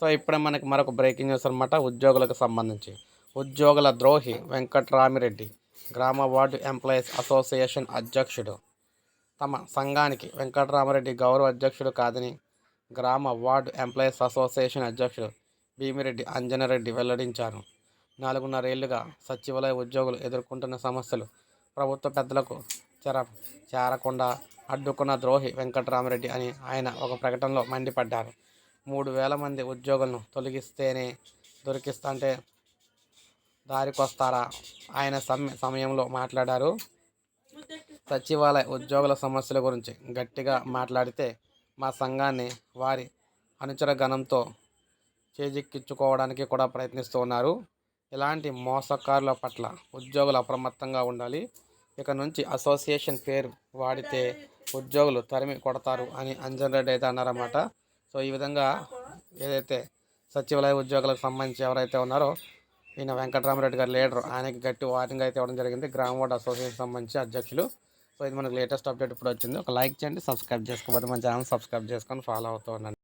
So ఇప్పుడే మనకి మరొక బ్రేకింగ్ న్యూస్ అనమాట ఉద్యోగులకు సంబంధించి. ఉద్యోగుల ద్రోహి వెంకట్రామిరెడ్డి గ్రామ వార్డు ఎంప్లాయీస్ అసోసియేషన్ అధ్యక్షుడు. తమ సంఘానికి వెంకటరామరెడ్డి గౌరవ అధ్యక్షుడు కాదని గ్రామ వార్డు ఎంప్లాయీస్ అసోసియేషన్ అధ్యక్షుడు భీమిరెడ్డి అంజనరెడ్డి వెల్లడించారు. నాలుగున్నరేళ్ళుగా సచివాలయ ఉద్యోగులు ఎదుర్కొంటున్న సమస్యలు ప్రభుత్వ పెద్దలకు చెర చేరకుండా అడ్డుకున్న ద్రోహి వెంకటరామరెడ్డి అని ఆయన ఒక ప్రకటనలో మండిపడ్డారు. మూడు వేల మంది ఉద్యోగులను తొలగిస్తేనే దొరికిస్తుంటే దారికొస్తారా? ఆయన సమ్మె సమయంలో మాట్లాడారు. సచివాలయ ఉద్యోగుల సమస్యల గురించి గట్టిగా మాట్లాడితే మా సంఘాన్ని వారి అనుచర గణంతో చేజిక్కించుకోవడానికి కూడా ప్రయత్నిస్తూ ఉన్నారు ఇలాంటి మోసకారుల పట్ల ఉద్యోగులు అప్రమత్తంగా ఉండాలి. ఇక నుంచి అసోసియేషన్ పేరు వాడితే ఉద్యోగులు తరిమి కొడతారు అని అంజన్ రెడ్డి అయితే అన్నారన్నమాట. సో ఈ విధంగా ఏదైతే సచివాలయ ఉద్యోగులకు సంబంధించి ఎవరైతే ఉన్నారో ఈయన వెంకటరామరెడ్డి గారు లీడర్ ఆయనకి గట్టి వార్నింగ్ అయితే ఇవ్వడం జరిగింది. గ్రామ వార్డు అసోసియేషన్ సంబంధించి అధ్యక్షులు. సో ఇది మనకు లేటెస్ట్ అప్డేట్ ఇప్పుడు వచ్చింది. ఒక లైక్ చేయండి సబ్స్క్రైబ్ చేసుకోకపోతే మన ఛానల్ సబ్స్క్రైబ్ చేసుకొని ఫాలో అవుతూ ఉండండి.